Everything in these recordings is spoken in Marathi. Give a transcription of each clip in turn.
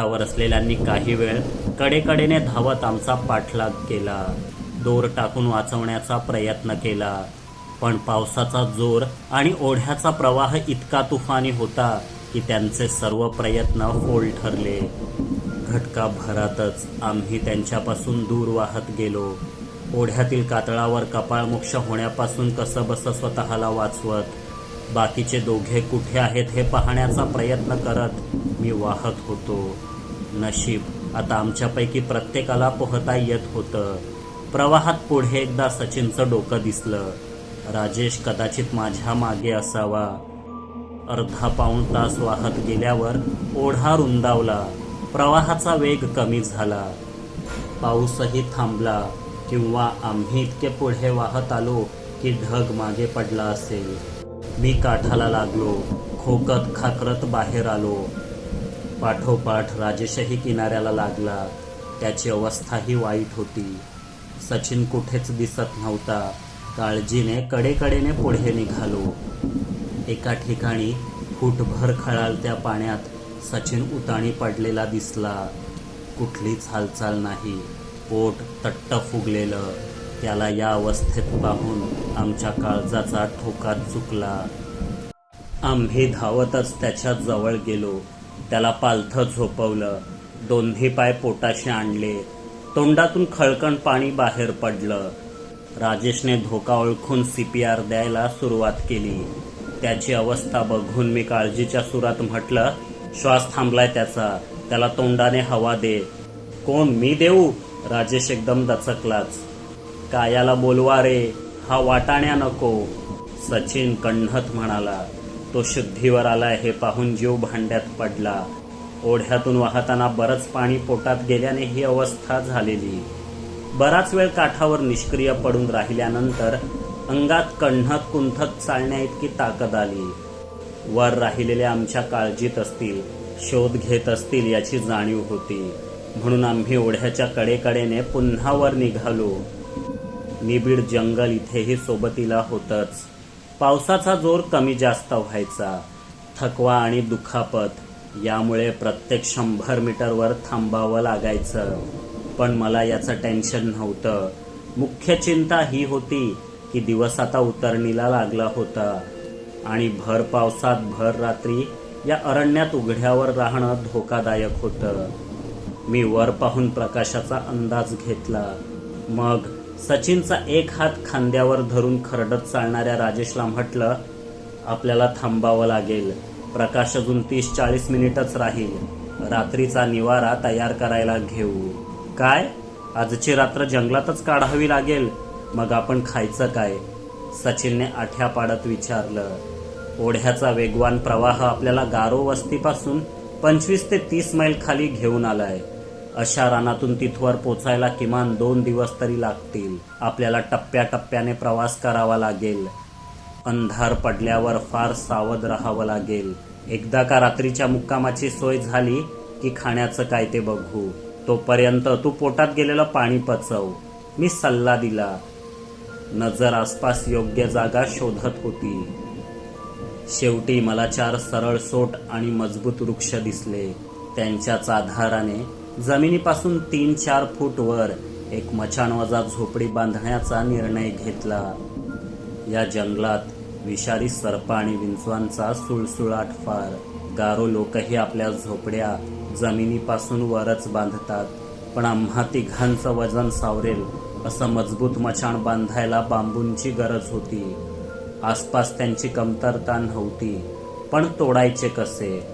काठावर असलेल्यांनी काही वेळ कडेकडेने धावत आमचा पाठलाग केला. दोर टाकून वाचवण्याचा प्रयत्न केला. पण पावसाचा जोर आणि ओढ्याचा प्रवाह इतका तुफानी होता की त्यांचे सर्व प्रयत्न फोल ठरले. घटका भरातच आम्ही त्यांच्यापासून दूर वाहत गेलो. ओढ्यातील कातळावर कपाळमोक्ष होण्यापासून कसं बसं स्वतःला वाचवत बाकीचे दोघे कुठे आहेत हे पाहण्याचा प्रयत्न करत मी वाहत होतो. नशीब. आता आमच्यापैकी प्रत्येकाला पोहता येत होतं. प्रवाहात पुढे एकदा सचिनचं डोकं दिसलं. राजेश कदाचित माझ्या मागे असावा. अर्धा पाऊण तास वाहत गेल्यावर ओढा रुंदावला. प्रवाहाचा वेग कमी झाला. पाऊसही थांबला. किंवा आम्ही इतके पुढे वाहत आलो की ढग मागे पडला असेल. मी काठाला लागलो. खोकत खाकरत बाहेर आलो. पाठोपाठ राजेशही किनाऱ्याला लागला. त्याची अवस्थाही वाईट होती. सचिन कुठेच दिसत नव्हता. काळजीने कडेकडेने पुढे निघालो. एका ठिकाणी फुटभर खळालत्या पाण्यात सचिन उताणी पडलेला दिसला. कुठलीच हालचाल नाही. पोट तट्ट फुगलेलं. त्याला या अवस्थेत पाहून आमच्या काळजाचा ठोका चुकला. आम्ही धावतच त्याच्याजवळ गेलो. त्याला पालथं झोपवलं. दोन्ही पाय पोटाशी आणले. तोंडातून खळकण पाणी बाहेर पडलं. राजेशने धोका ओळखून सी पी आर द्यायला सुरुवात केली. त्याची अवस्था बघून मी काळजीच्या सुरात म्हटलं श्वास थांबलाय त्याचा. त्याला तोंडाने हवा दे. कोण? मी देऊ? राजेश एकदम दचकलाच. कायाला बोलवा रे. हा वाटाण्या नको सचिन कण्हत म्हणाला. तो शुद्धीवर आलाय हे पाहून जीव भांड्यात पडला. ओढ्यातून वाहताना बरंच पाणी पोटात गेल्याने ही अवस्था झालेली. बराच वेळ काठावर निष्क्रिय पडून राहिल्यानंतर अंगात कण्हत कुंथत चालण्या इतकी ताकद आली. वर राहिलेले आमच्या काळजीत असतील शोध घेत असतील याची जाणीव होती. म्हणून आम्ही ओढ्याच्या कडेकडेने पुन्हा वर निघालो. निबिड जंगल इथेही सोबतीला होतंच. पावसाचा जोर कमी जास्त व्हायचा. थकवा आणि दुखापत यामुळे प्रत्येक शंभर मीटरवर थांबावं लागायचं. पण मला याचं टेन्शन नव्हतं. मुख्य चिंता ही होती की दिवस आता उतरणीला लागला होता. आणि भर पावसात भर रात्री या अरण्यात उघड्यावर राहणं धोकादायक होतं. मी वर पाहून प्रकाशाचा अंदाज घेतला. मग सचिनचा एक हात खांद्यावर धरून खरडत चालणाऱ्या राजेशला म्हटलं आपल्याला थांबावं लागेल. प्रकाश अजून तीस चाळीस मिनिटच राहील. रात्रीचा निवारा तयार करायला घेऊ. काय? आजची रात्र जंगलातच काढावी लागेल. मग आपण खायचं काय? सचिनने आठ्या पाडत विचारलं. ओढ्याचा वेगवान प्रवाह आपल्याला गारो वस्तीपासून पंचवीस ते तीस मैल खाली घेऊन आलाय. अशा रानातून तिथवर पोचायला किमान दोन दिवस तरी लागतील. आपल्याला टप्प्याटप्प्याने प्रवास करावा लागेल. अंधार पडल्यावर फार सावध राहावं लागेल. एकदा का रात्रीच्या मुक्कामाची सोय झाली की खाण्याचं काय ते बघू. तोपर्यंत तू पोटात गेलेलं पाणी पचव. मी सल्ला दिला. नजर आसपास योग्य जागा शोधत होती. शेवटी मला चार सरळ सोट आणि मजबूत वृक्ष दिसले. त्यांच्याच आधाराने जमिनीपासून तीन चार फूट वर एक मचाणवजा झोपडी बांधण्याचा निर्णय घेतला. या जंगलात विषारी सर्प आणि विंचवांचा सुळसुळाट फार. गारो लोकही आपल्या झोपड्या जमिनीपासून वरच बांधतात. पण आम्हा तिघांचं वजन सावरेल असं मजबूत मचाण बांधायला बांबूंची गरज होती. आसपास त्यांची कमतरता नव्हती. पण तोडायचे कसे?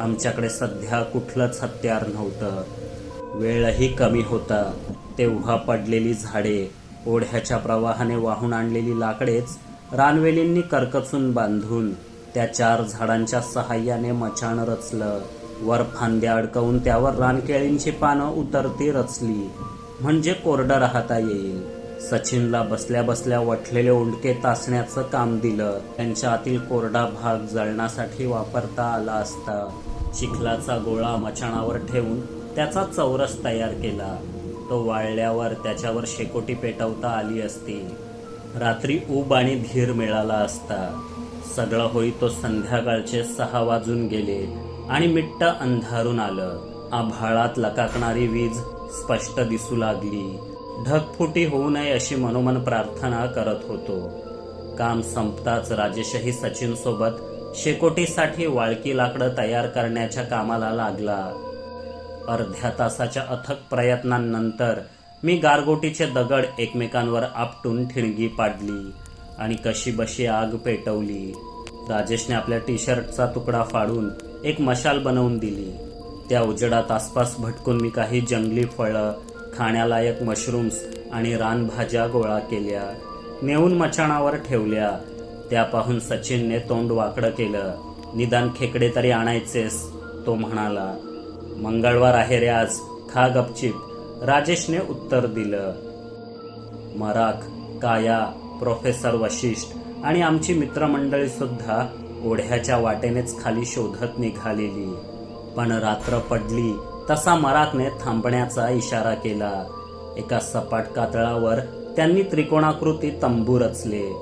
आमच्याकडे सध्या कुठलंच हत्यार नव्हतं. वेळही कमी होता. तेव्हा पडलेली झाडे ओढ्याच्या प्रवाहाने वाहून आणलेली लाकडेच रानवेलींनी करकचून बांधून त्या चार झाडांच्या सहाय्याने मचाण रचलं. वर फांद्या अडकवून त्यावर रानकेळींची पानं उतरती रचली. म्हणजे कोरडं राहता येईल. सचिनला बसल्या बसल्या वठलेले उंडके तासण्याचं काम दिलं. त्यांच्या आतील कोरडा भाग जळण्यासाठी वापरता आला असता. चिखलाचा गोळा मचाणावर ठेवून त्याचा चौरस तयार केला. तो वाळल्यावर त्याच्यावर शेकोटी पेटवता आली असती. रात्री ऊब आणि धीर मिळाला असता. सगळं होई तो संध्याकाळचे सहा वाजून गेले आणि मिट्ट अंधारून आलं. आभाळात लकाकणारी वीज स्पष्ट दिसू लागली. ढगफुटी होऊ नये अशी मनोमन प्रार्थना करत होतो. काम संपताच राजेशही सचिन सोबत शेकोटीसाठी वाळकी लाकडं तयार करण्याच्या कामाला लागला. अर्ध्या तासाच्या अथक प्रयत्नांनंतर मी गारगोटीचे दगड एकमेकांवर आपटून ठिणगी पाडली आणि कशी बशी आग पेटवली. राजेशने आपल्या टी शर्टचा तुकडा फाडून एक मशाल बनवून दिली. त्या उजेडात आसपास भटकून मी काही जंगली फळं खाण्यालायक मशरूम्स आणि रानभाज्या गोळा केल्या. नेऊन मचाणावर ठेवल्या. त्या पाहून सचिनने तोंड वाकडं केलं. निदान खेकडे तरी आणायचेस तो म्हणाला. मंगळवार आहे रे आज. खा गपचिप. राजेशने उत्तर दिलं. मराख काया प्रोफेसर वशिष्ठ आणि आमची मित्रमंडळी सुद्धा ओढ्याच्या वाटेनेच खाली शोधत निघालेली. पण रात्र पडली तसा मराकने थांबण्याचा इशारा केला. एका सपाट कातळावर त्यांनी त्रिकोणाकृती तंबू रचले.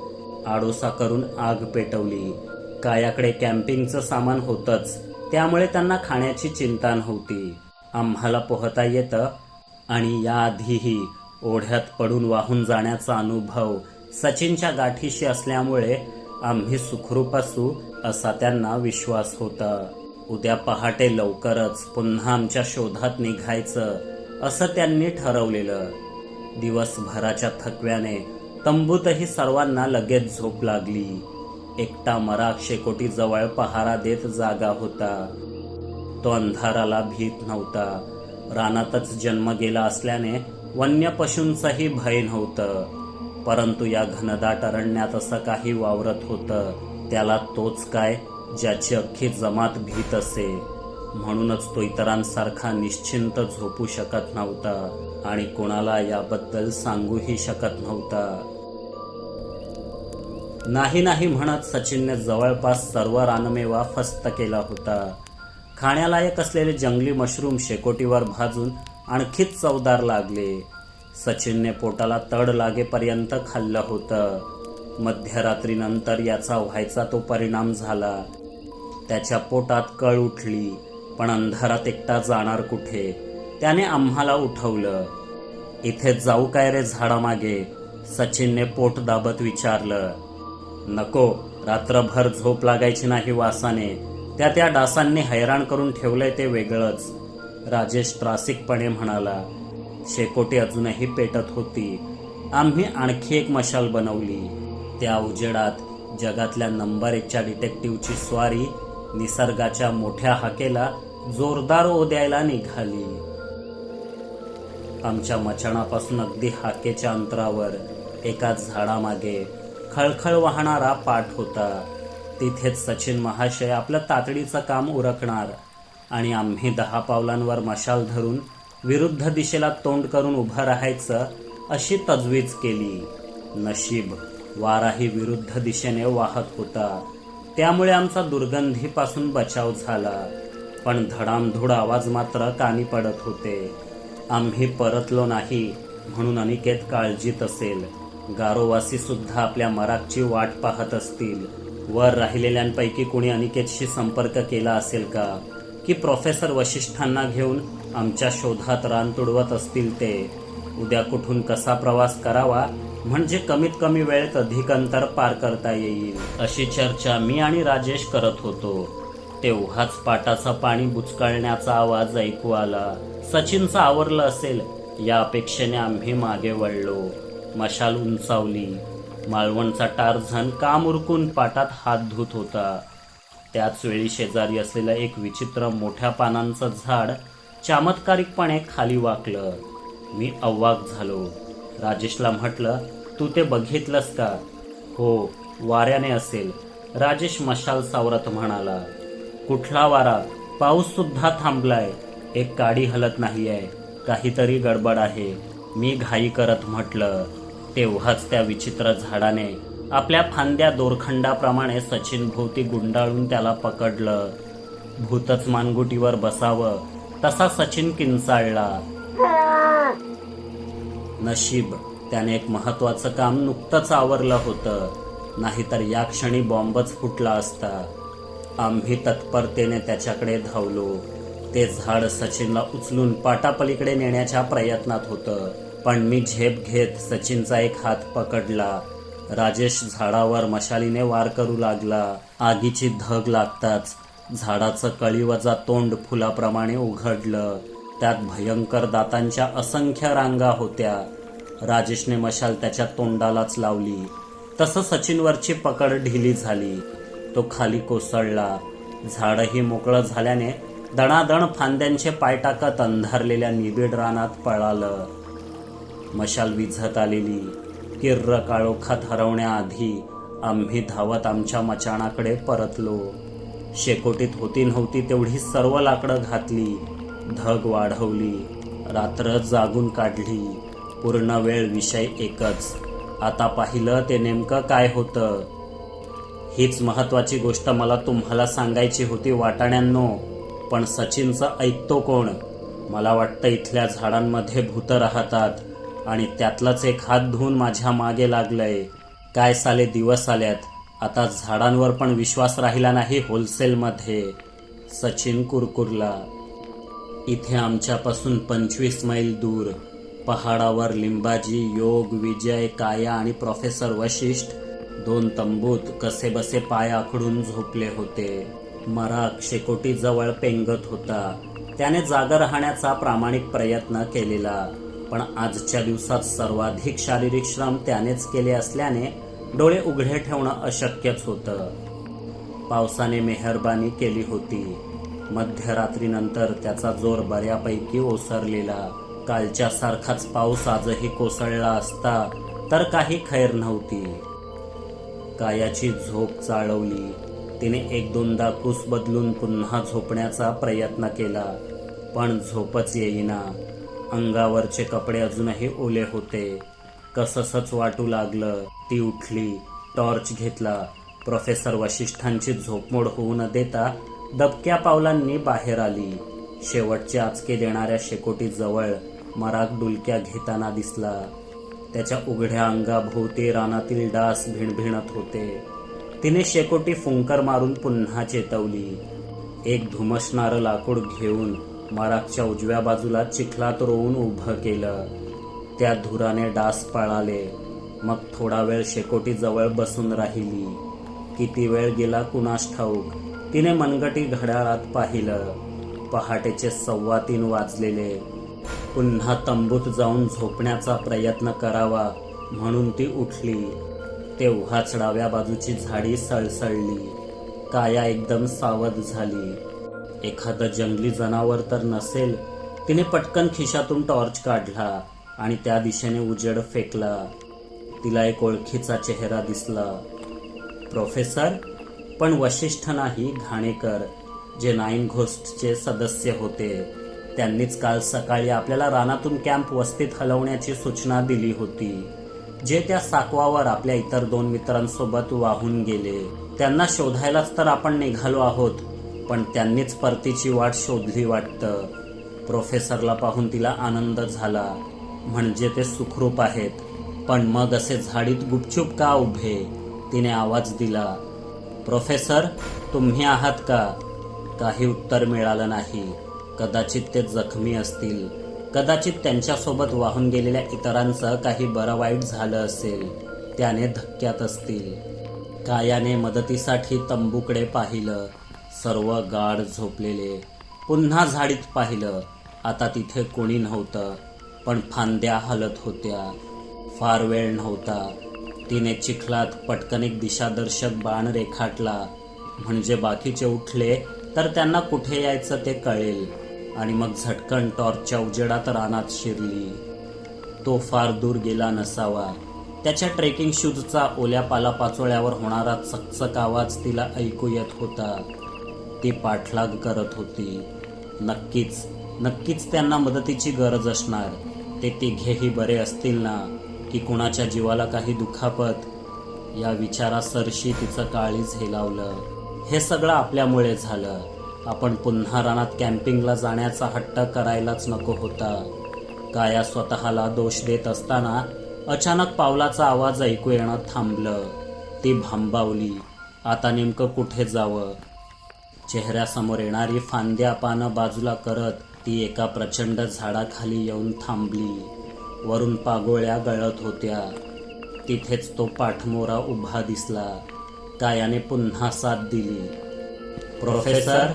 आडोसा करून आग पेटवली. कायाकडे कॅम्पिंगचं सामान होतच. त्यामुळे त्यांना खाण्याची चिंता नव्हती. आम्हाला पोहता येतं. आणि याआधीही ओढ्यात पडून वाहून जाण्याचा अनुभव सचिनच्या गाठीशी असल्यामुळे आम्ही सुखरूप असू असा त्यांना विश्वास होता. उद्या पहाटे लवकरच पुन्हा आमच्या शोधात निघायचं असं त्यांनी ठरवलेलं. दिवसभराच्या थकव्याने तंबूतही सर्वांना लगेच झोप लागली. एकटा मरा शेकोटी जवळ पहारा देत जागा होता. तो अंधाराला भीत नव्हता. रानातच जन्म गेला असल्याने वन्य पशूंचाही भय नव्हतं. परंतु या घनदाट अरण्यात असं काही वावरत होतं त्याला तोच काय ज्याची अख्खी जमात भीत असे. म्हणूनच तो इतरांसारखा निश्चिंत झोपू शकत नव्हता आणि कोणाला याबद्दल सांगूही शकत नव्हता. नाही नाही म्हणत सचिनने जवळपास सर्व रानमेवा फस्त केला होता. खाण्यालायक असलेले जंगली मशरूम शेकोटीवर भाजून आणखीच चवदार लागले. सचिनने पोटाला तड लागेपर्यंत खाल्लं होतं. मध्यरात्रीनंतर याचा व्हायचा तो परिणाम झाला. त्याच्या पोटात कळ उठली पण अंधारात एकटा जाणार कुठे? त्याने आम्हाला उठवलं. इथे जाऊ काय रे झाडामागे? सचिनने पोट दाबत विचारलं. नको रात्रभर झोप लागायची नाही वासाने. त्या त्या डासांनी हैराण करून ठेवलंय ते वेगळंच. राजेश त्रासिकपणे म्हणाला शेकोटी अजूनही पेटत होती. आम्ही आणखी एक मशाल बनवली. त्या उजेडात जगातल्या नंबर एकच्या डिटेक्टिव्हची स्वारी निसर्गाच्या मोठ्या हाकेला जोरदार ओ द्यायला निघाली. आमच्या मचाणापासून अगदी हाकेच्या अंतरावर एका झाडामागे खळखळ वाहणारा पाठ होता. तिथेच सचिन महाशय आपलं तातडीचं काम उरकणार आणि आम्ही दहा पावलांवर मशाल धरून विरुद्ध दिशेला तोंड करून उभं राहायचं अशी तजवीज केली. नशीब वाराही विरुद्ध दिशेने वाहत होता. त्यामुळे आमचा दुर्गंधीपासून बचाव झाला. पण धडामधूड आवाज मात्र कानी पडत होते. आम्ही परतलो नाही म्हणून अनिकेत काळजीत असेल. गारोवासी सुद्धा आपल्या मराकची वाट पाहत असतील. वर राहिलेल्यांपैकी कोणी अनिकेतशी संपर्क केला असेल का? की प्रोफेसर वशिष्ठांना घेऊन आमच्या शोधात रान तुडवत असतील ते? उद्या कुठून कसा प्रवास करावा? म्हणजे कमीत कमी वेळेत अधिक अंतर पार करता येईल. अशी चर्चा मी आणि राजेश करत होतो. तेव्हाच पाटाचा पाणी बुचकळण्याचा आवाज ऐकू आला. सचिनचं आवरलं असेल. या अपेक्षेने आम्ही मागे वळलो. मशाल उंचावली. मालवणचा टारझन काम उरकून पाटात हात धुत होता. त्याच वेळी शेजारी असलेलं एक विचित्र मोठ्या पानांचं झाड चमत्कारिकपणे खाली वाकलं. मी अव्वाक झालो. राजेशला म्हटलं तू ते बघितलंस का? हो वाऱ्याने असेल राजेश मशाल सावरत म्हणाला. कुठला वारा? पाऊस सुद्धा थांबलाय. एक काडी हलत नाहीये. काहीतरी गडबड आहे. मी घाई करत म्हटलं तेव्हाच त्या विचित्र झाडाने आपल्या फांद्या दोरखंडाप्रमाणे सचिन भोवती गुंडाळून त्याला पकडलं. भूतच मानगुटीवर बसावं तसा सचिन किंचाळला. नशीब त्याने एक महत्वाचं काम नुकतंच आवरलं होतं नाहीतर या क्षणी बॉम्बच फुटला असता. आम्ही तत्परतेने त्याच्याकडे धावलो. ते झाड सचिनला उचलून पाटापलीकडे नेण्याच्या प्रयत्नात होतं. पण मी झेप घेत सचिनचा एक हात पकडला. राजेश झाडावर मशालीने वार करू लागला. आगीची धग लागताच झाडाचं कळीवजा तोंड फुलाप्रमाणे उघडलं. त्यात भयंकर दातांच्या असंख्य रांगा होत्या. राजेशने मशाल त्याच्या तोंडालाच लावली. तसं सचिनवरची पकड ढिली झाली. तो खाली कोसळला. झाडही मोकळं झाल्याने दणादण फांद्यांचे पाय टाकत अंधारलेल्या निबिड रानात पळालं. मशाल विझत आलेली. किर्र काळोखात हरवण्याआधी आम्ही धावत आमच्या मचाणाकडे परतलो. शेकोटीत होती नव्हती तेवढी सर्व लाकडं घातली. धग वाढवली. रात्र जागून काढली. पूर्ण वेळ विषय एकच. आता पाहिलं ते नेमकं काय होतं. हीच महत्वाची गोष्ट मला तुम्हाला सांगायची होती वाटाण्यांनो. पण सचिनचं ऐकतो कोण? मला वाटतं इथल्या झाडांमध्ये भूत राहतात. आणि त्यातलाच एक हात धुवून माझ्या मागे लागलंय. काय साले दिवस आल्यात. आता झाडांवर पण विश्वास राहिला नाही होलसेलमध्ये. सचिन कुरकुरला. इथे आमच्यापासून पंचवीस मैल दूर. पहाडावर लिंबाजी योग विजय काया आणि प्रोफेसर वशिष्ठ. दोन तंबूत कसेबसे पाय आखडून झोपले होते. मराक शेकोटी जवळ पेंगत होता. त्याने जागा राहण्याचा प्रामाणिक प्रयत्न केलेला. पण आजच्या दिवसात सर्वाधिक शारीरिक श्रम त्यानेच केले असल्याने डोळे उघडे ठेवणं अशक्यच होतं. पावसाने मेहरबानी केली होती. मध्यरात्रीनंतर त्याचा जोर बऱ्यापैकी ओसरलेला. कालच्या सारखाच पाऊस आजही कोसळला असता तर काही खैर नव्हती. कायाची झोप चाळवली. तिने एक दोनदा कूस बदलून पुन्हा झोपण्याचा प्रयत्न केला. पण झोपच येईना. अंगावरचे कपडे अजूनही ओले होते. कससंच वाटू लागलं. ती उठली टॉर्च घेतला. प्रोफेसर वशिष्ठांची झोपमोड होऊ न देता दबक्या पावलांनी बाहेर आली. शेवटचे आचके देणाऱ्या शेकोटी जवळ मराक डुलक्या घेताना दिसला. त्याच्या उघड्या अंगाभोवती रानातील डास भिणभिणत होते. तिने शेकोटी फुंकर मारून पुन्हा चेतवली. एक धुमसणारं लाकूड घेऊन मराकच्या उजव्या बाजूला चिखलात रोवून उभं केलं. त्या धुराने डास पळाले. मग थोडा वेळ शेकोटी जवळ बसून राहिली. किती वेळ गेला कुणास ठाऊक? तिने मनगटी घड्याळात पाहिलं. पहाटेचे सव्वा तीन वाजलेले. पुन्हा तंबूत जाऊन झोपण्याचा प्रयत्न करावा म्हणून ती उठली. तेव्हाच डाव्या बाजूची झाडी सळसळली. काया एकदम सावध झाली. एखादं जंगली जनावर तर नसेल. तिने पटकन खिशातून टॉर्च काढला आणि त्या दिशेने उजेड फेकला. तिला एक ओळखीचा चेहरा दिसला. प्रोफेसर पण वशिष्ठ नाही घाणेकर जे नाईन घोस्टचे सदस्य होते. त्यांनीच काल सकाळी आपल्याला रानातून कॅम्प वस्तीत हलवण्याची सूचना दिली होती. जे त्या साकवावर आपल्या इतर दोन मित्रांसोबत वाहून गेले. त्यांना शोधायलाच तर आपण निघालो आहोत. पण त्यांनीच परतीची वाट शोधली वाटतं. प्रोफेसरला पाहून तिला आनंद झाला. म्हणजे ते सुखरूप आहेत. पण मग असे झाडीत गुपचूप का उभे? तिने आवाज दिला. प्रोफेसर तुम्ही आहात का? काही उत्तर मिळालं नाही. कदाचित ते जखमी असतील. कदाचित त्यांच्यासोबत वाहून गेलेल्या इतरांचं काही बरं वाईट झालं असेल. त्याने धक्क्यात असतील. कायाने मदतीसाठी तंबूकडे पाहिलं. सर्व गाढ झोपलेले. पुन्हा झाडीत पाहिलं. आता तिथे कोणी नव्हतं. पण फांद्या हलत होत्या. फार वेळ नव्हता. तिने चिखलात पटकन एक दिशादर्शक बाण रेखाटला. म्हणजे बाकीचे उठले तर त्यांना कुठे यायचं ते कळेल. आणि मग झटकन टॉर्चच्या उजेडात रानात शिरली. तो फार दूर गेला नसावा. त्याच्या ट्रेकिंग शूजचा ओल्या पालापाचोळ्यावर होणारा चकचक आवाज तिला ऐकू येत होता. ती पाठलाग करत होती. नक्कीच नक्कीच त्यांना मदतीची गरज असणार. ते तिघेही बरे असतील ना? की कुणाच्या जीवाला काही दुखापत? या विचारासरशी तिचं काळीज हेलावलं. हे सगळं आपल्यामुळे झालं. आपण पुन्हा रानात कॅम्पिंगला जाण्याचा हट्ट करायलाच नको होता. काया स्वतःला दोष देत असताना अचानक पावलाचा आवाज ऐकू येणं थांबलं. ती भांबावली. आता नेमकं कुठे जावं? चेहऱ्यासमोर येणारी फांद्या पानं बाजूला करत ती एका प्रचंड झाडाखाली येऊन थांबली. वरून पागोळ्या गळत होत्या. तिथेच तो पाठमोरा उभा दिसला. कायाने पुन्हा साथ दिली. प्रोफेसर?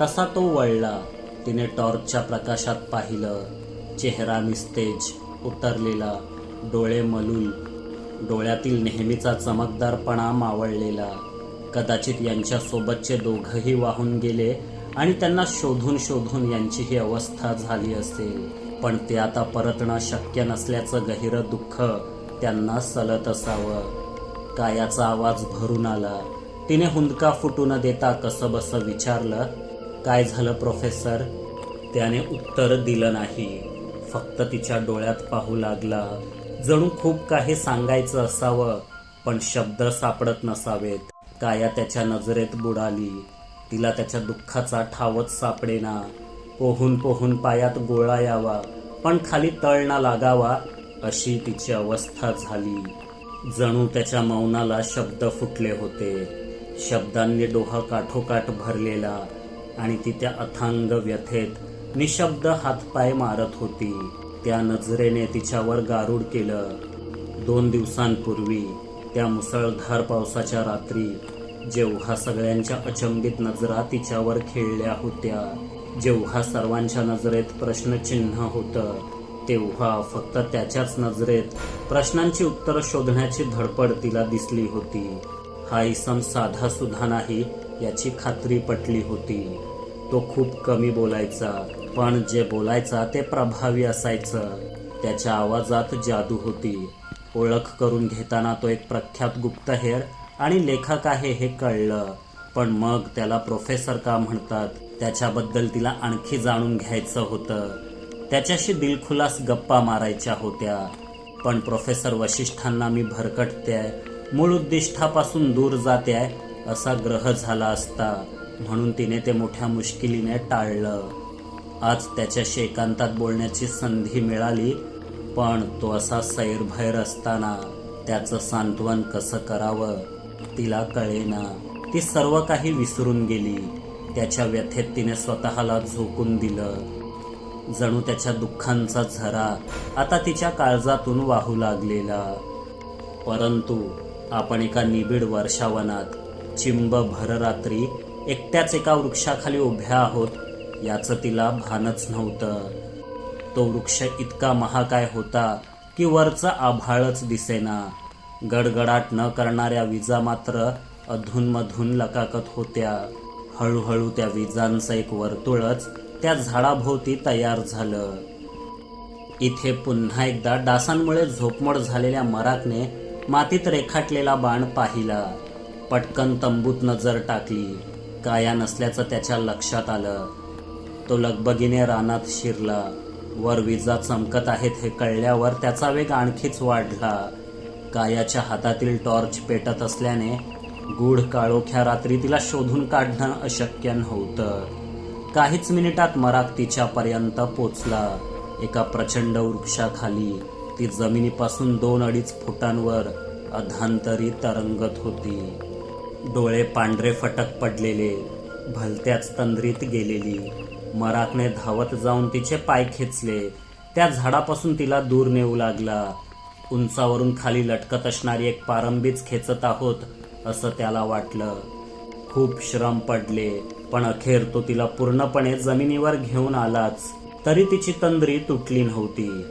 तसा तो वळला. तिने टॉर्चच्या प्रकाशात पाहिलं. चेहरा निस्तेज उतरलेला डोळे मलूल. डोळ्यातील नेहमीचा चमकदारपणा मावळलेला. कदाचित यांच्यासोबतचे दोघंही वाहून गेले आणि त्यांना शोधून शोधून यांची ही अवस्था झाली असेल. पण ते आता परतणं शक्य नसल्याचं गहिरं दुःख त्यांना सलत असावं. कायाचा आवाज भरून आला. तिने हुंदका फुटू न देता कसं बसं विचारलं काय झालं प्रोफेसर? त्याने उत्तर दिलं नाही. फक्त तिच्या डोळ्यात पाहू लागला. जणू खूप काही सांगायचं असावं पण शब्द सापडत नसावेत. काया त्याच्या नजरेत बुडाली. तिला त्याच्या दुःखाचा ठावच सापडेना. पोहून पोहून पायात गोळा यावा पण खाली तळणा लागावा अशी तिची अवस्था झाली. जणू त्याच्या मौनाला शब्द फुटले होते. शब्दांनी डोहा काठोकाठ भरलेला आणि ती त्या अथांग व्यथेत निशब्द हातपाय मारत होती. त्या नजरेने तिच्यावर गारूड केलं. दोन दिवसांपूर्वी त्या मुसळधार पावसाच्या रात्री जेव्हा सगळ्यांच्या अचंबित नजरा तिच्यावर खेळल्या होत्या जेव्हा सर्वांच्या नजरेत प्रश्नचिन्ह होतं तेव्हा फक्त त्याच्याच नजरेत प्रश्नांची उत्तरं शोधण्याची धडपड तिला दिसली होती. हा इसम साधा सुद्धा नाही याची खात्री पटली होती. तो खूप कमी बोलायचा पण जे बोलायचा ते प्रभावी असायचं. त्याच्या आवाजात जादू होती. ओळख करून घेताना तो एक प्रख्यात गुप्तहेर आणि लेखक आहे हे कळलं. पण मग त्याला प्रोफेसर का म्हणतात? त्याच्याबद्दल तिला आणखी जाणून घ्यायचं होतं. त्याच्याशी दिलखुलास गप्पा मारायच्या होत्या. पण प्रोफेसर वशिष्ठांना मी भरकटतेय मूळ उद्दिष्टापासून दूर जाते असा ग्रह झाला असता. म्हणून तिने ते मोठ्या मुश्किलीने टाळलं. आज त्याच्याशी एकांतात बोलण्याची संधी मिळाली पण तो असा सैरभैर असताना त्याचं सांत्वन कसं करावं तिला कळेना. ती सर्व काही विसरून गेली. त्याच्या व्यथेत तिने स्वतःला झोकून दिलं. जणू त्याच्या दुःखांचा झरा आता तिच्या काळजातून वाहू लागलेला. परंतु आपण एका निबिड वर्षावनात चिंब भररात्री एकट्याच एका वृक्षाखाली उभ्या आहोत याचं तिला भानच नव्हतं. तो वृक्ष इतका महाकाय होता की वरचं आभाळच दिसेना. गडगडाट न करणाऱ्या विजा मात्र अधूनमधून लकाकत होत्या. हळूहळू त्या विजांचं एक वर्तुळच त्या झाडाभोवती तयार झालं. इथे पुन्हा एकदा डासांमुळे झोपमोड झालेल्या मराकने मातीत रेखाटलेला बाण पाहिला. पटकन तंबूत नजर टाकली. काया नसल्याचं त्याच्या लक्षात आलं. तो लगबगीने रानात शिरला. वर विजा चमकत आहेत हे कळल्यावर त्याचा वेग आणखीच वाढला. कायाच्या हातातील टॉर्च पेटत असल्याने गूढ काळोख्या रात्री तिला शोधून काढणं अशक्य नव्हतं. काहीच मिनिटात मराक तिच्यापर्यंत पोचला. एका प्रचंड वृक्षाखाली ती जमिनीपासून दोन अडीच फुटांवर अधांतरी तरंगत होती. डोळे पांढरे फटक पडलेले भलत्याच तंद्रीत गेलेली. मराकने धावत जाऊन तिचे पाय खेचले. त्या झाडापासून तिला दूर नेऊ लागला. उंचावरून खाली लटकत असणारी एक पारंबीच खेचत आहोत असं त्याला वाटलं. खूप श्रम पडले पण अखेर तो तिला पूर्णपणे जमिनीवर घेऊन आलाच. तरी तिची तंद्री तुटली नव्हती.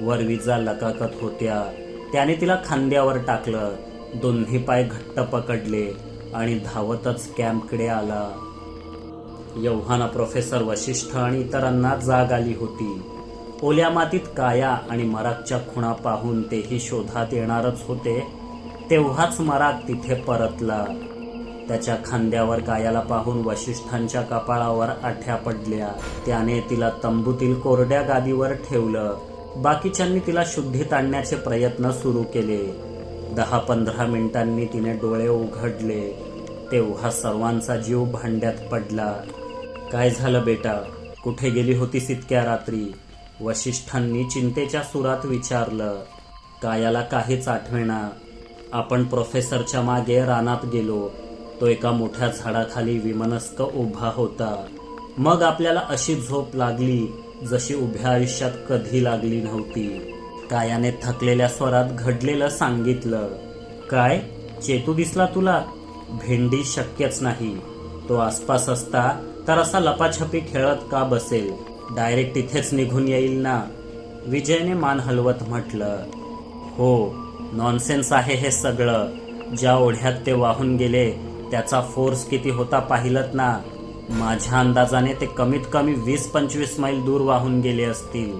वर विजा लकाकत होत्या. त्याने तिला खांद्यावर टाकलं. दोन्ही पाय घट्ट पकडले आणि धावतच कॅम्पकडे आला. यव्हाना प्रोफेसर वशिष्ठ आणि इतरांना जाग आली होती. ओल्या मातीत काया आणि मराकच्या खुणा पाहून तेही शोधात येणारच होते तेव्हाच मराक तिथे परतला. त्याच्या खांद्यावर कायाला पाहून वशिष्ठांच्या कपाळावर आठ्या पडल्या. त्याने तिला तंबूतील कोरड्या गादीवर ठेवलं. बाकीच्यांनी तिला शुद्धीत आणण्याचे प्रयत्न सुरू केले. दहा पंधरा मिनिटांनी तिने डोळे उघडले. तेव्हा सर्वांचा जीव भांड्यात पडला. काय झालं बेटा? कुठे गेली होतीस इतक्या रात्री? वशिष्ठांनी चिंतेच्या सुरात विचारलं कायाला काहीच आठवेना. आपण प्रोफेसरच्या मागे रानात गेलो. तो एका मोठ्या झाडाखाली विमनस्क उभा होता. मग आपल्याला अशी झोप लागली जशी उभ्या आयुष्यात कधी लागली नव्हती. कायाने थकलेल्या स्वरात घडलेलं सांगितलं काय? चेतू दिसला तुला? भेंडी शक्यच नाही. तो आसपास असता तर असा लपाछपी खेळत का बसेल? डायरेक्ट तिथेच निघून येईल ना? विजयने मान हलवत म्हटलं हो नॉनसेन्स आहे हे सगळं. ज्या ओढ्यात ते वाहून गेले त्याचा फोर्स किती होता पाहिलत ना? माझ्या अंदाजाने ते कमीत कमी वीस पंचवीस मैल दूर वाहून गेले असतील.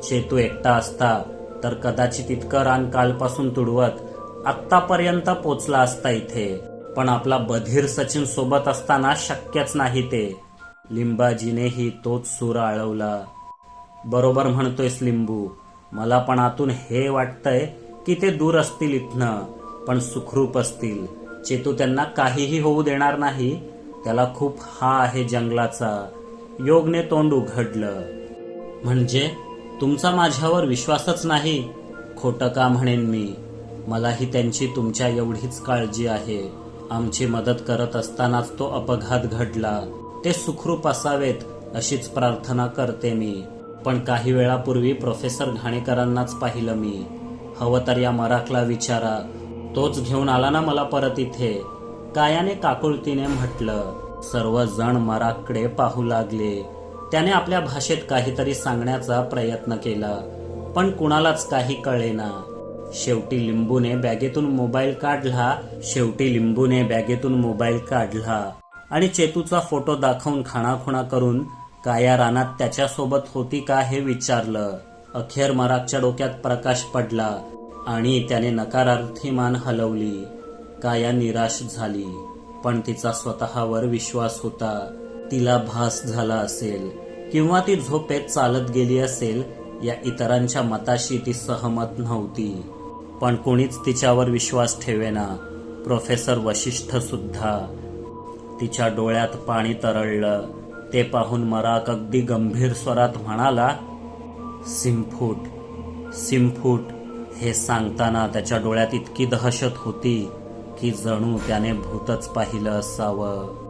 चेतू एकटा असता तर कदाचित इतकं रान कालपासून तुडवत आत्तापर्यंत पोचला असता इथे. पण आपला बधीर सचिन सोबत असताना शक्यच नाही ते. लिंबाजीनेही तोच सूर आळवला. बरोबर म्हणतोयस लिंबू मला पण आतून हे वाटतंय की ते दूर असतील इथनं पण सुखरूप असतील. चेतू त्यांना काहीही होऊ देणार नाही त्याला खूप हा आहे जंगलाचा. योगने तोंड उघडलं. म्हणजे तुमचा माझ्यावर विश्वासच नाही? खोटं का म्हणेन मी? मलाही त्यांची तुमच्या एवढीच काळजी आहे. आमची मदत करत असतानाच तो अपघात घडला. ते सुखरूप असावेत अशीच प्रार्थना करते मी. पण काही वेळापूर्वी प्रोफेसर घाणेकरांनाच पाहिलं मी. हवं तर या मराकला विचारा. तोच घेऊन आला ना मला परत इथे. कायाने काकुळतीने म्हटलं सर्वजण मराकडे पाहू लागले. त्याने आपल्या भाषेत काहीतरी सांगण्याचा प्रयत्न केला पण कुणालाच काही कळेना. शेवटी लिंबूने बॅगेतून मोबाईल काढला. शेवटी लिंबूने बॅगेतून मोबाईल काढला. आणि चेतूचा फोटो दाखवून खाणाखुणा करून काया रानात त्याच्यासोबत होती का हे विचारलं. अखेर मरागच्या डोक्यात प्रकाश पडला आणि त्याने नकारार्थी मान हलवली. काया निराश झाली. पण तिचा स्वतःवर विश्वास होता. तिला भास झाला असेल. किंवा ती झोपेत चालत गेली असेल या इतरांच्या मताशी ती सहमत नव्हती. पण कोणीच तिच्यावर विश्वास ठेवेना. प्रोफेसर वशिष्ठ सुद्धा. तिच्या डोळ्यात पाणी तरळलं. ते पाहून मराक अगदी गंभीर स्वरात म्हणाला सिमफूट सिमफूट हे सांगताना त्याच्या डोळ्यात इतकी दहशत होती की जणू त्याने भूतच पाहिलं असावं.